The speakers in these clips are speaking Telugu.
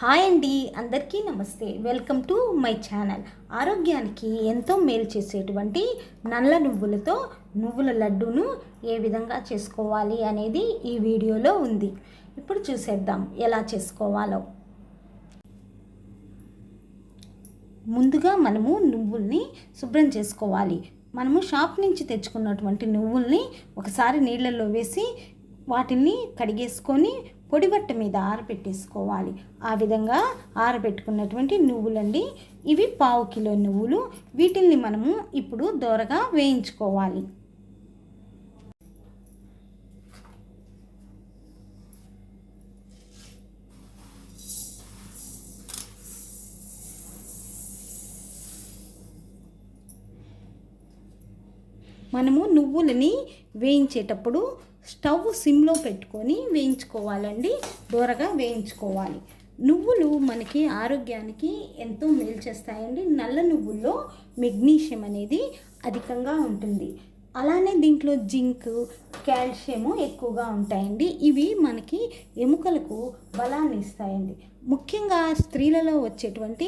హాయ్ అండి అందరికీ నమస్తే. Welcome to my channel. ఆరోగ్యానికి ఎంతో మేలు చేసేటువంటి నల్ల నువ్వులతో నువ్వుల లడ్డూను ఏ విధంగా చేసుకోవాలి అనేది ఈ వీడియోలో ఉంది. ఇప్పుడు చూసేద్దాం ఎలా చేసుకోవాలో. ముందుగా మనము నువ్వుల్ని శుభ్రం చేసుకోవాలి. మనము షాప్ నుంచి తెచ్చుకున్నటువంటి నువ్వుల్ని ఒకసారి నీళ్ళల్లో వేసి వాటిని కడిగేసుకొని పొడిబట్ట మీద ఆరబెట్టేసుకోవాలి. ఆ విధంగా ఆరబెట్టుకున్నటువంటి నువ్వులండి ఇవి పావు కిలో నువ్వులు. వీటిల్ని మనము ఇప్పుడు దోరగా వేయించుకోవాలి. మనము నువ్వులని వేయించేటప్పుడు స్టవ్ సిమ్లో పెట్టుకొని వేయించుకోవాలండి. దూరగా వేయించుకోవాలి. నువ్వులు మనకి ఆరోగ్యానికి ఎంతో మేలు చేస్తాయండి. నల్ల నువ్వుల్లో మెగ్నీషియం అనేది అధికంగా ఉంటుంది. అలానే దీంట్లో జింక్ కాల్షియము ఎక్కువగా ఉంటాయండి. ఇవి మనకి ఎముకలకు బలాన్ని ఇస్తాయండి. ముఖ్యంగా స్త్రీలలో వచ్చేటువంటి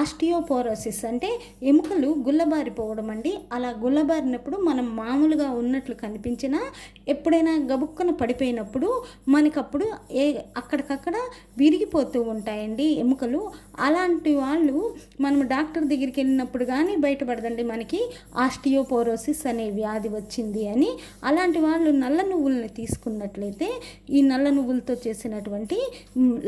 ఆస్టియోపోరోసిస్ అంటే ఎముకలు గుల్లబారిపోవడం అండి. అలా గుల్లబారినప్పుడు మనం మామూలుగా ఉన్నట్లు కనిపించినా ఎప్పుడైనా గబుక్కన పడిపోయినప్పుడు మనకప్పుడు ఏ అక్కడికక్కడ విరిగిపోతూ ఉంటాయండి ఎముకలు. అలాంటి వాళ్ళు మనం డాక్టర్ దగ్గరికి వెళ్ళినప్పుడు కానీ బయటపడదండి మనకి ఆస్టియోపోరోసిస్ అనే వ్యాధి వచ్చింది అని అలాంటి వాళ్ళు నల్ల నువ్వుల్ని తీసుకున్నట్లయితే ఈ నల్ల నువ్వులతో చేసినటువంటి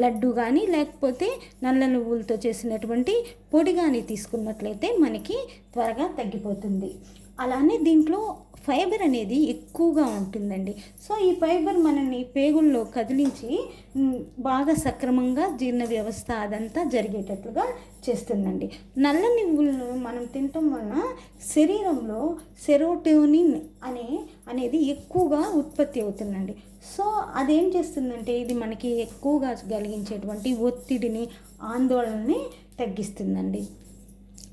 లడ్డు కానీ లేకపోతే నల్ల నువ్వులతో చేసినటువంటి పొడి కానీ తీసుకున్నట్లయితే మనకి త్వరగా తగ్గిపోతుంది. అలానే దీంట్లో ఫైబర్ అనేది ఎక్కువగా ఉంటుందండి. సో ఈ ఫైబర్ మనల్ని పేగుల్లో కదిలించి బాగా సక్రమంగా జీర్ణ వ్యవస్థ అదంతా జరిగేటట్లుగా చేస్తుందండి. నల్ల నువ్వులను మనం తినటం వలన శరీరంలో సెరోటోనిన్ అనే అనేది ఎక్కువగా ఉత్పత్తి అవుతుందండి. సో అదేం చేస్తుందంటే ఇది మనకి ఎక్కువగా కలిగించేటువంటి ఒత్తిడిని ఆందోళనని తగ్గిస్తుందండి.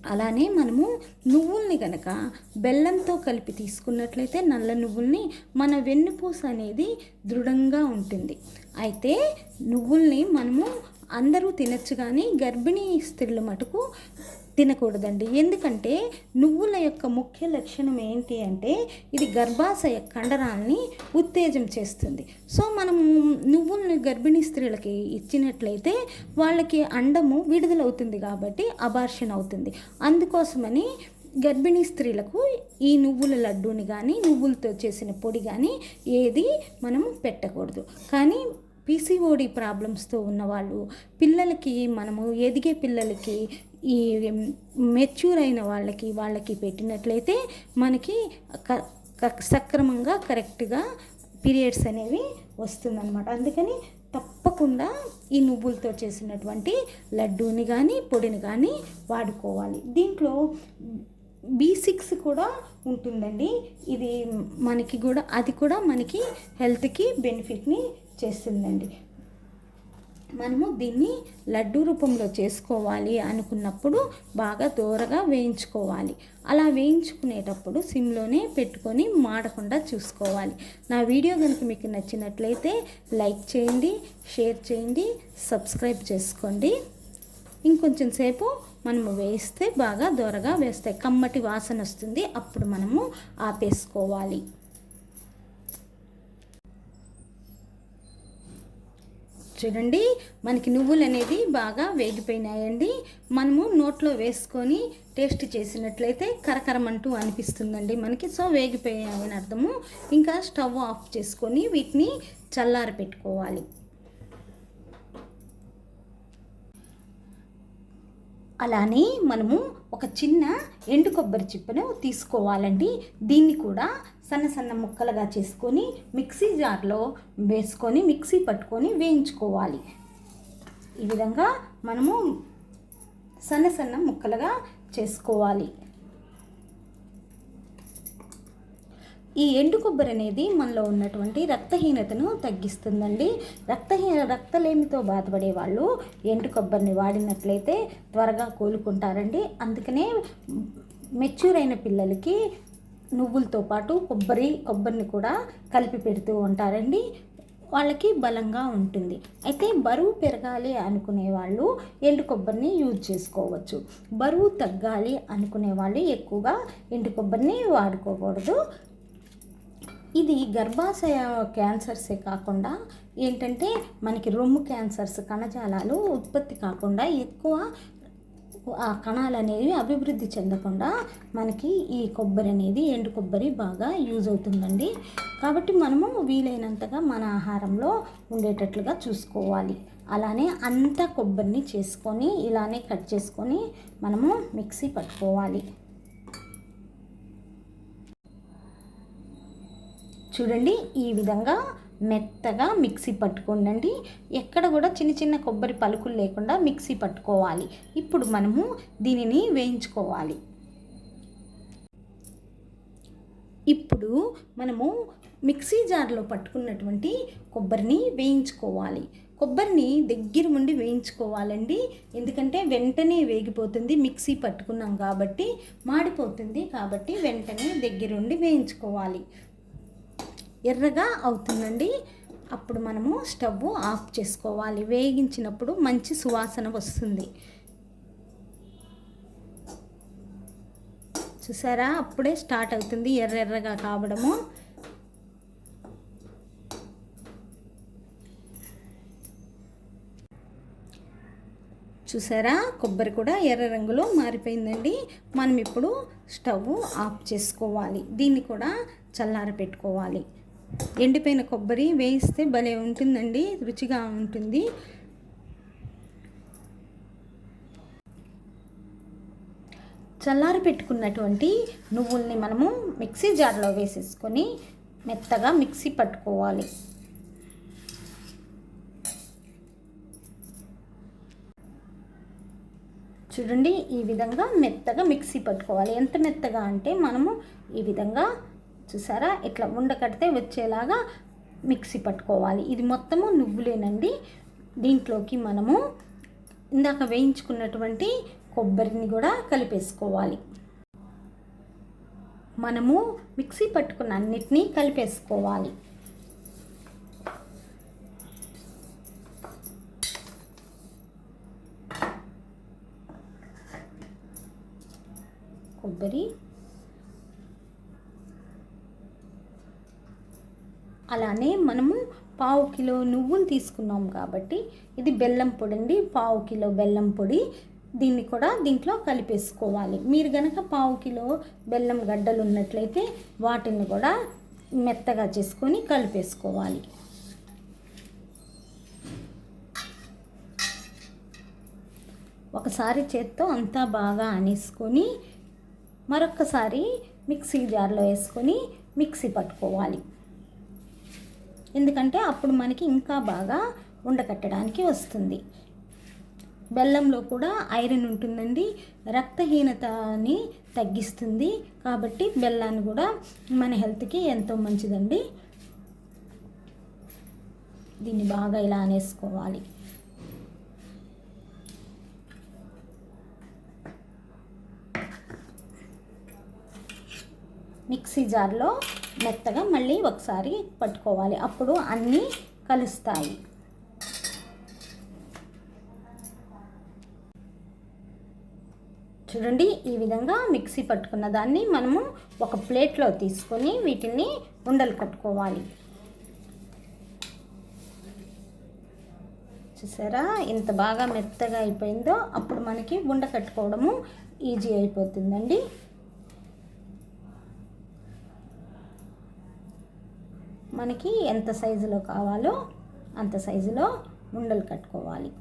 అలానే మనము నువ్వుల్ని కనుక బెల్లంతో కలిపి తీసుకున్నట్లయితే నల్ల నువ్వుల్ని మన వెన్నుపూస అనేది దృఢంగా ఉంటుంది. అయితే నువ్వుల్ని మనము అందరూ తినచ్చు కానీ గర్భిణీ స్త్రీలు మటుకు తినకూడదండి. ఎందుకంటే నువ్వుల యొక్క ముఖ్య లక్షణం ఏంటి అంటే ఇది గర్భాశయ కండరాల్ని ఉత్తేజం చేస్తుంది. సో మనం నువ్వులని గర్భిణీ స్త్రీలకి ఇచ్చినట్లయితే వాళ్ళకి అండము విడుదలవుతుంది కాబట్టి అబార్షన్ అవుతుంది. అందుకోసమని గర్భిణీ స్త్రీలకు ఈ నువ్వుల లడ్డూని కానీ నువ్వులతో చేసిన పొడి కానీ ఏది మనం పెట్టకూడదు. కానీ పీసీఓడి ప్రాబ్లమ్స్తో ఉన్నవాళ్ళు పిల్లలకి మనము ఎదిగే పిల్లలకి ఈ మెచ్యూర్ అయిన వాళ్ళకి వాళ్ళకి పెట్టినట్లయితే మనకి క- సక్రమంగా కరెక్ట్గా పీరియడ్స్ అనేవి వస్తుందన్నమాట. అందుకని తప్పకుండా ఈ నువ్వులతో చేసినటువంటి లడ్డూని కానీ పొడిని కానీ వాడుకోవాలి. దీంట్లో బీ సిక్స్ కూడా ఉంటుందండి. ఇది మనకి కూడా అది కూడా మనకి హెల్త్కి బెనిఫిట్ని చేస్తుందండి. మనము దీన్ని లడ్డు రూపంలో చేసుకోవాలి అనుకున్నప్పుడు బాగా దూరగా వేయించుకోవాలి. అలా వేయించుకునేటప్పుడు సిమ్లోనే పెట్టుకొని మాడకుండా చూసుకోవాలి. నా వీడియో కనుక మీకు నచ్చినట్లయితే లైక్ చేయండి షేర్ చేయండి సబ్స్క్రైబ్ చేసుకోండి. ఇంకొంచెం సేపు మనము వేస్తే బాగా దూరగా వేస్తాయి. కమ్మటి వాసన వస్తుంది. అప్పుడు మనము ఆపేసుకోవాలి. చూడండి. మనకి నువ్వులు అనేది బాగా వేగిపోయినాయండి. మనము నోట్లో వేసుకొని టేస్ట్ చేసినట్లయితే కరకరమంటూ అనిపిస్తుందండి మనకి. సో వేగిపోయాయని అర్థము. ఇంకా స్టవ్ ఆఫ్ చేసుకొని వీటిని చల్లారి పెట్టుకోవాలి అలానే మనము ఒక చిన్న ఎండు కొబ్బరి చిప్పను తీసుకోవాలండి. దీన్ని కూడా సన్న సన్న ముక్కలుగా చేసుకొని మిక్సీ జార్లో వేసుకొని మిక్సీ పట్టుకొని వేయించుకోవాలి. ఈ విధంగా మనము సన్న సన్న ముక్కలుగా చేసుకోవాలి. ఈ ఎండు కొబ్బరి అనేది మనలో ఉన్నటువంటి రక్తహీనతను తగ్గిస్తుందండి. రక్తహీన రక్తలేమితో బాధపడే వాళ్ళు ఎండు కొబ్బరిని వాడినట్లయితే త్వరగా కోలుకుంటారండి. అందుకనే మెచ్యూర్ అయిన పిల్లలకి నువ్వులతో పాటు కొబ్బరి కొబ్బరిని కూడా కలిపి పెడుతూ ఉంటారండి. వాళ్ళకి బలంగా ఉంటుంది. అయితే బరువు పెరగాలి అనుకునే వాళ్ళు ఎండు కొబ్బరిని యూజ్ చేసుకోవచ్చు. బరువు తగ్గాలి అనుకునే వాళ్ళు ఎక్కువగా ఎండు కొబ్బరిని వాడుకోకూడదు. ఇది గర్భాశయ క్యాన్సర్సే కాకుండా ఏంటంటే మనకి రొమ్ము క్యాన్సర్స్ కణజాలాలు ఉత్పత్తి కాకుండా ఎక్కువ ఆ కణాలు అనేవి అభివృద్ధి చెందకుండా మనకి ఈ కొబ్బరి అనేది ఎండు కొబ్బరి బాగా యూజ్ అవుతుందండి. కాబట్టి మనము వీలైనంతగా మన ఆహారంలో ఉండేటట్లుగా చూసుకోవాలి. అలానే అంత కొబ్బరిని చేసుకొని ఇలానే కట్ చేసుకొని మనము మిక్సీ పట్టుకోవాలి. చూడండి ఈ విధంగా మెత్తగా మిక్సీ పట్టుకోండి ఎక్కడ కూడా చిన్న చిన్న కొబ్బరి పలుకులు లేకుండా మిక్సీ పట్టుకోవాలి. ఇప్పుడు మనము దీనిని వేయించుకోవాలి. ఇప్పుడు మనము మిక్సీ జార్లో పట్టుకున్నటువంటి కొబ్బరిని వేయించుకోవాలి. కొబ్బరిని దగ్గర ఉండి వేయించుకోవాలండి. ఎందుకంటే వెంటనే వేగిపోతుంది మిక్సీ పట్టుకున్నాం కాబట్టి మాడిపోతుంది కాబట్టి వెంటనే దగ్గరుండి వేయించుకోవాలి. ఎర్రగా అవుతుందండి. అప్పుడు మనము స్టవ్ ఆఫ్ చేసుకోవాలి. వేగించినప్పుడు మంచి సువాసన వస్తుంది. చూసారా? అప్పుడే స్టార్ట్ అవుతుంది ఎర్ర ఎర్రగా కావడము. చూసారా? కొబ్బరి కూడా ఎర్ర రంగులో మారిపోయిందండి. మనం ఇప్పుడు స్టవ్ ఆఫ్ చేసుకోవాలి. దీన్ని కూడా చల్లార పెట్టుకోవాలి ఎండిపోయిన కొబ్బరి వేయిస్తే భలే ఉంటుందండి రుచిగా ఉంటుంది. చల్లారి పెట్టుకున్నటువంటి నువ్వుల్ని మనము మిక్సీ జార్లో వేసేసుకొని మెత్తగా మిక్సీ పట్టుకోవాలి. చూడండి ఈ విధంగా మెత్తగా మిక్సీ పట్టుకోవాలి. ఎంత మెత్తగా అంటే మనము ఈ విధంగా చూసారా? ఇట్లా ఉండకడితే వచ్చేలాగా మిక్సీ పట్టుకోవాలి. ఇది మొత్తము నువ్వులేనండి. దీంట్లోకి మనము ఇందాక వేయించుకున్నటువంటి కొబ్బరిని కూడా కలిపేసుకోవాలి. మనము మిక్సీ పట్టుకున్న అన్నిటినీ కలిపేసుకోవాలి. కొబ్బరి అలానే మనము పావు కిలో నువ్వులు తీసుకున్నాం కాబట్టి ఇది బెల్లం పొడి అండి పావు కిలో బెల్లం పొడి దీన్ని కూడా దీంట్లో కలిపేసుకోవాలి. మీరు గనక పావు కిలో బెల్లం గడ్డలు ఉన్నట్లయితే వాటిని కూడా మెత్తగా చేసుకొని కలిపేసుకోవాలి. ఒకసారి చేత్తో అంతా బాగా అనేసుకొని మరొకసారి మిక్సీ జార్లో వేసుకొని మిక్సీ పట్టుకోవాలి. ఎందుకంటే అప్పుడు మనకి ఇంకా బాగా ఉండకట్టడానికి వస్తుంది. బెల్లంలో కూడా ఐరన్ ఉంటుందండి. రక్తహీనతని తగ్గిస్తుంది. కాబట్టి బెల్లాన్ని కూడా మన హెల్త్కి ఎంతో మంచిదండి. దీన్ని బాగా ఇలా అనేసుకోవాలి. మిక్సీ జార్లో మెత్తగా మళ్ళీ ఒకసారి పట్టుకోవాలి. అప్పుడు అన్నీ కలుస్తాయి. చూడండి ఈ విధంగా మిక్సీ పట్టుకున్న దాన్ని మనము ఒక ప్లేట్లో తీసుకొని వీటిని ఉండలు కట్టుకోవాలి. చూసారా? ఎంత బాగా మెత్తగా అయిపోయిందో అప్పుడు మనకి ఉండ కట్టుకోవడము ఈజీ అయిపోతుందండి. మనకి ఎంత సైజులో కావాలో అంత సైజులో ఉండలు కట్టుకోవాలి.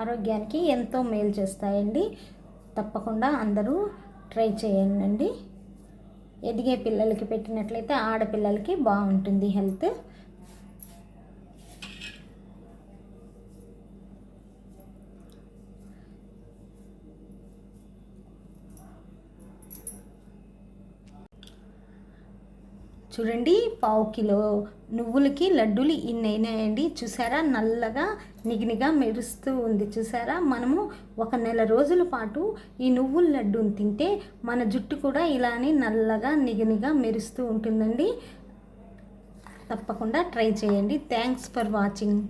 ఆరోగ్యానికి ఎంతో మేలు చేస్తాయండి. తప్పకుండా అందరూ ట్రై చేయండి ఎదిగే పిల్లలకి పెట్టినట్లయితే ఆడపిల్లలకి బాగుంటుంది హెల్త్. చూడండి పావు కిలో నువ్వులకి లడ్డూలు ఇన్నైనాయండి. చూసారా? నల్లగా నిగినిగా మెరుస్తూ ఉంది. చూసారా? మనము ఒక నెల రోజుల పాటు ఈ నువ్వుల లడ్డూని తింటే మన జుట్టు కూడా ఇలానే నల్లగా నిగినిగా మెరుస్తూ ఉంటుందండి. తప్పకుండా ట్రై చేయండి. Thanks for watching.